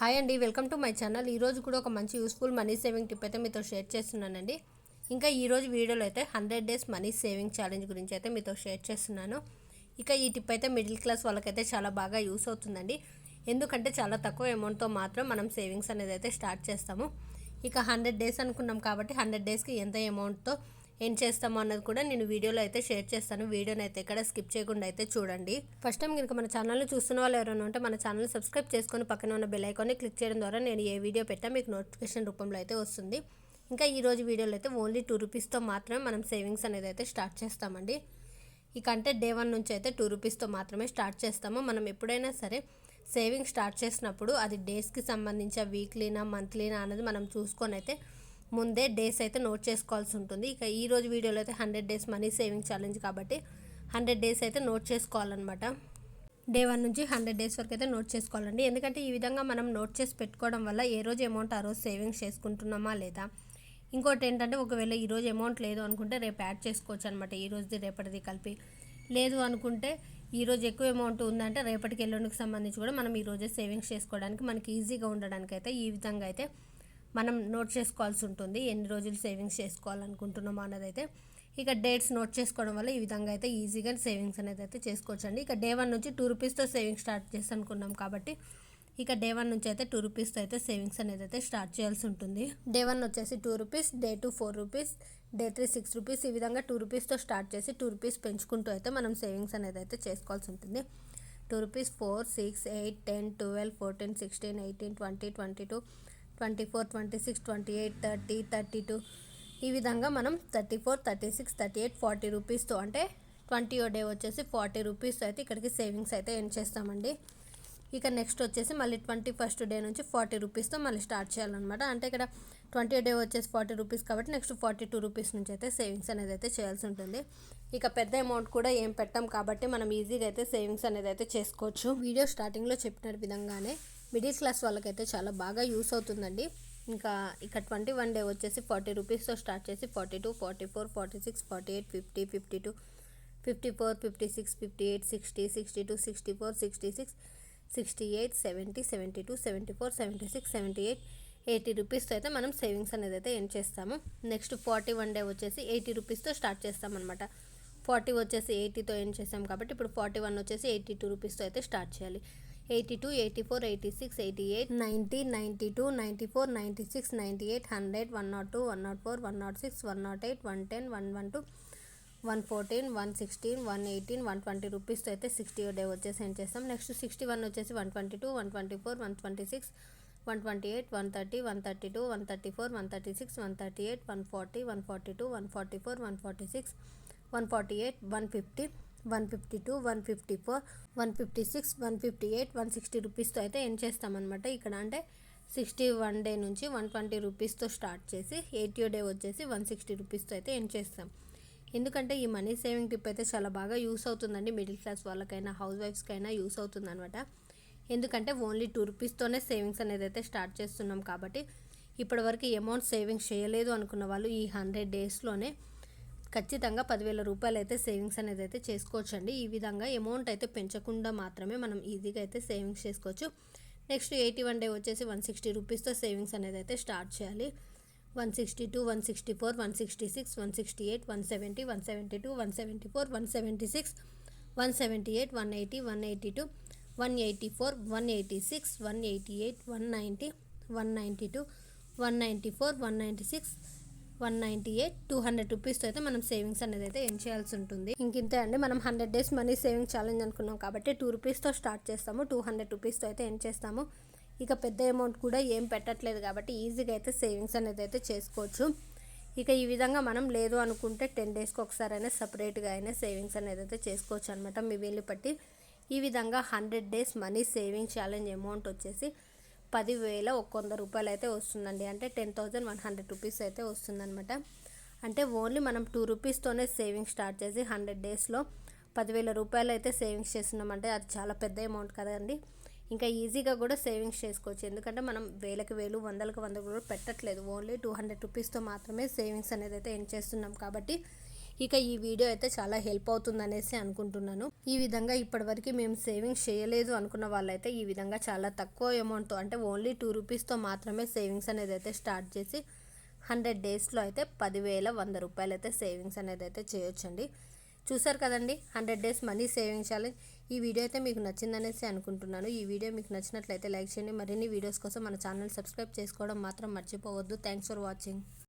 Hi అండి welcome to my channel. ఈరోజు కూడా ఒక మంచి యూస్ఫుల్ మనీ సేవింగ్ టిప్ అయితే మీతో షేర్ చేస్తున్నానండి. ఇంకా ఈరోజు వీడియోలో అయితే hundred days money saving challenge గురించి అయితే మీతో షేర్ చేస్తున్నాను. ఇక ఈ టిప్ అయితే మిడిల్ క్లాస్ వాళ్ళకైతే చాలా బాగా యూస్ అవుతుందండి. ఎందుకంటే చాలా తక్కువ అమౌంట్తో మాత్రం మనం సేవింగ్స్ అనేది అయితే స్టార్ట్ చేస్తాము. ఇక హండ్రెడ్ డేస్ అనుకున్నాం కాబట్టి హండ్రెడ్ డేస్కి ఎంత అమౌంట్తో ఏం చేస్తామో అన్నది కూడా నేను వీడియోలో అయితే షేర్ చేస్తాను. వీడియోని అయితే ఇక్కడ స్కిప్ చేయకుండా అయితే చూడండి. ఫస్ట్ టైం కనుక మన ఛానల్ని చూస్తున్న వాళ్ళు ఎవరైనా ఉంటే మన ఛానల్ సబ్స్క్రైబ్ చేసుకొని పక్కన ఉన్న బెల్ ఐకాన్ని క్లిక్ చేయడం ద్వారా నేను ఏ వీడియో పెట్టా మీకు నోటిఫికేషన్ రూపంలో అయితే వస్తుంది. ఇంకా ఈ రోజు వీడియోలో అయితే ఓన్లీ టూ రూపీస్తో మాత్రమే మనం సేవింగ్స్ అనేది అయితే స్టార్ట్ చేస్తామండి. ఇక అంటే డే వన్ నుంచి అయితే టూ రూపీస్తో మాత్రమే స్టార్ట్ చేస్తాము. మనం ఎప్పుడైనా సరే సేవింగ్ స్టార్ట్ చేసినప్పుడు అది డేస్కి సంబంధించి వీక్లీనా మంత్లీనా అనేది మనం చూసుకొని అయితే ముందే డేస్ అయితే నోట్ చేసుకోవాల్సి ఉంటుంది. ఇక ఈ రోజు వీడియోలో అయితే hundred days money saving challenge కాబట్టి హండ్రెడ్ డేస్ అయితే నోట్ చేసుకోవాలన్నమాట. డే వన్ నుంచి హండ్రెడ్ డేస్ వరకు అయితే నోట్ చేసుకోవాలండి. ఎందుకంటే ఈ విధంగా మనం నోట్ చేసి పెట్టుకోవడం వల్ల ఏ రోజు అమౌంట్ ఆ రోజు సేవింగ్స్ చేసుకుంటున్నామా లేదా? ఇంకోటి ఏంటంటే ఒకవేళ ఈరోజు అమౌంట్ లేదు అనుకుంటే రేపు యాడ్ చేసుకోవచ్చు అనమాట ఈ రోజుది రేపటిది కలిపి. లేదు అనుకుంటే ఈరోజు ఎక్కువ అమౌంట్ ఉందంటే రేపటికి ఎల్లుండికి సంబంధించి కూడా మనం ఈరోజే సేవింగ్స్ చేసుకోవడానికి మనకి ఈజీగా ఉండడానికి అయితే ఈ విధంగా అయితే మనం నోట్ చేసుకోవాల్సి ఉంటుంది. ఎన్ని రోజులు సేవింగ్స్ చేసుకోవాలనుకుంటున్నామో అన్నదైతే ఇక డేట్స్ నోట్ చేసుకోవడం వల్ల ఈ విధంగా అయితే ఈజీగా సేవింగ్స్ అనేది అయితే చేసుకోవచ్చండి. ఇక డే వన్ నుంచి టూ రూపీస్తో సేవింగ్స్ స్టార్ట్ చేసి అనుకున్నాం కాబట్టి ఇక డే వన్ నుంచి అయితే టూ రూపీస్తో అయితే సేవింగ్స్ అనేది అయితే స్టార్ట్ చేయాల్సి ఉంటుంది. డే వన్ వచ్చేసి two rupees day two four rupees day three six rupees ఈ విధంగా టూ రూపీస్తో స్టార్ట్ చేసి టూ రూపీస్ పెంచుకుంటూ అయితే మనం సేవింగ్స్ అనేది అయితే చేసుకోవాల్సి ఉంటుంది. Two rupees four six eight ten twelve fourteen sixteen eighteen twenty twenty two twenty four twenty six twenty eight thirty thirty two. ఈ విధంగా మనం thirty four thirty six thirty eight forty రూపీస్తో అంటే ట్వంటీ డే వచ్చేసి forty rupees అయితే ఇక్కడికి savings అయితే ఏం చేస్తామండి. ఇక నెక్స్ట్ వచ్చేసి మళ్ళీ ట్వంటీ ఫస్ట్ డే నుంచి ఫార్టీ రూపీస్తో మళ్ళీ స్టార్ట్ చేయాలన్నమాట. అంటే ఇక్కడ ట్వంటీ డే వచ్చేసి ఫార్టీ రూపీస్ కాబట్టి నెక్స్ట్ ఫార్టీ టూ రూపీస్ నుంచి అయితే సేవింగ్స్ అనేది అయితే చేయాల్సి ఉంటుంది. ఇక పెద్ద అమౌంట్ కూడా ఏం పెట్టాం కాబట్టి మనం ఈజీగా అయితే సేవింగ్స్ అనేది అయితే చేసుకోవచ్చు. వీడియో స్టార్టింగ్లో చెప్పిన విధంగానే మిడిల్ క్లాస్ వాళ్ళకైతే చాలా బాగా యూస్ అవుతుందండి. ఇంకా ఇక ట్వంటీ వన్ డే వచ్చేసి ఫార్టీ రూపీస్తో స్టార్ట్ చేసి forty two forty four forty six forty eight fifty fifty two fifty four fifty six fifty eight sixty sixty two sixty four sixty six sixty eight seventy seventy two seventy four seventy six seventy eight eighty రూపీస్తో అయితే మనం savings అనేది అయితే end చేస్తాము. Next forty one day వచ్చేసి eighty రూపీస్తో start చేస్తామన్నమాట. Forty వచ్చేసి ఎయిటీతో ఎండ్ చేస్తాం కాబట్టి ఇప్పుడు ఫార్టీ వన్ వచ్చేసి ఎయిటీ టూ రూపీస్తో అయితే స్టార్ట్ చేయాలి. Eighty two eighty four eighty six eighty eight ninety ninety two ninety four ninety six ninety eight hundred one nought two one nought four one nought six one nought eight one ten one one two one fourteen one sixteen one eighteen one twenty రూపీస్తో అయితే sixty day వచ్చేసి send చేస్తాం. Next sixty one వచ్చేసి one twenty two one twenty four one twenty six one twenty eight one thirty one thirty two one thirty four one thirty six one thirty eight one forty one forty two one forty four one forty six one forty eight one fifty one fifty two one fifty four one fifty six one fifty eight one sixty రూపీస్తో అయితే end చేస్తామన్నమాట. ఇక్కడ అంటే sixty one day నుంచి one twenty రూపీస్తో start చేసి eighty day వచ్చేసి one sixty రూపీస్తో అయితే ఎండ్ చేస్తాం. ఎందుకంటే ఈ మనీ సేవింగ్ టిప్ అయితే చాలా బాగా యూస్ అవుతుందండి. మిడిల్ క్లాస్ వాళ్ళకైనా హౌస్ వైఫ్స్కైనా యూస్ అవుతుంది అనమాట ఎందుకంటే ఓన్లీ టూ రూపీస్తోనే సేవింగ్స్ అనేది అయితే స్టార్ట్ చేస్తున్నాం కాబట్టి ఇప్పటివరకు అమౌంట్ సేవింగ్స్ చేయలేదు అనుకున్న వాళ్ళు ఈ హండ్రెడ్ డేస్లోనే ఖచ్చితంగా పదివేల రూపాయలు అయితే సేవింగ్స్ అనేది అయితే చేసుకోవచ్చండి. ఈ విధంగా అమౌంట్ అయితే పెంచకుండా మాత్రమే మనం ఈజీగా అయితే సేవింగ్స్ చేసుకోవచ్చు. నెక్స్ట్ ఎయిటీ వన్ డే వచ్చేసి వన్ సిక్స్టీ రూపీస్తో సేవింగ్స్ అనేది అయితే స్టార్ట్ చేయాలి. One sixty two one sixty four one sixty six one sixty eight one seventy one seventy two one seventy four one seventy six one seventy eight one eighty one eighty two one eighty four one eighty six one eighty eight one ninety one ninety two one ninety four one ninety six one ninety eight two hundred రూపీస్తో అయితే మనం savings అనేది అయితే ఏం చేయాల్సి ఉంటుంది. ఇంకింతే అండి మనం hundred days money saving challenge అనుకున్నాం కాబట్టి టూ రూపీస్తో స్టార్ట్ చేస్తాము టూ హండ్రెడ్ రూపీస్తో అయితే ఏం చేస్తాము. ఇక పెద్ద అమౌంట్ కూడా ఏం పెట్టట్లేదు కాబట్టి ఈజీగా అయితే సేవింగ్స్ అనేది అయితే చేసుకోవచ్చు. ఇక ఈ విధంగా మనం లేదు అనుకుంటే టెన్ డేస్కి ఒకసారి అయినా సపరేట్గా అయినా సేవింగ్స్ అనేది అయితే చేసుకోవచ్చు అనమాట మీ వీలు పట్టి. ఈ విధంగా hundred days money saving challenge amount వచ్చేసి పదివేల ఒక వంద రూపాయలు అయితే వస్తుందండి. అంటే ten thousand one hundred rupees అయితే వస్తుందన్నమాట. అంటే ఓన్లీ మనం టూ రూపీస్తోనే సేవింగ్ స్టార్ట్ చేసి హండ్రెడ్ డేస్లో పదివేల రూపాయలు అయితే సేవింగ్స్ చేస్తున్నామంటే అది చాలా పెద్ద అమౌంట్ కదండి. ఇంకా ఈజీగా కూడా సేవింగ్స్ చేసుకోవచ్చు. ఎందుకంటే మనం వేలకు వేలు వందలకు వందలు కూడా పెట్టట్లేదు. ఓన్లీ టూ హండ్రెడ్ రూపీస్తో మాత్రమే సేవింగ్స్ అనేది అయితే ఎండ్ చేస్తున్నాం. కాబట్టి ఇక ఈ వీడియో అయితే చాలా హెల్ప్ అవుతుంది అనేసి అనుకుంటున్నాను. ఈ విధంగా ఇప్పటివరకు మేము సేవింగ్స్ చేయలేదు అనుకున్న వాళ్ళైతే ఈ విధంగా చాలా తక్కువ అమౌంట్తో అంటే ఓన్లీ టూ రూపీస్తో మాత్రమే సేవింగ్స్ అనేది అయితే స్టార్ట్ చేసి హండ్రెడ్ డేస్లో అయితే పదివేల వంద రూపాయలు అయితే సేవింగ్స్ అనేది అయితే చేయొచ్చండి. చూసారు కదండి hundred days money saving challenge ఈ వీడియో అయితే మీకు నచ్చిందనేసి అనుకుంటున్నాను. ఈ వీడియో మీకు నచ్చినట్లయితే లైక్ చేయండి. మరిన్ని వీడియోస్ కోసం మన ఛానల్ సబ్స్క్రైబ్ చేసుకోవడం మాత్రం మర్చిపోవద్దు. Thanks for watching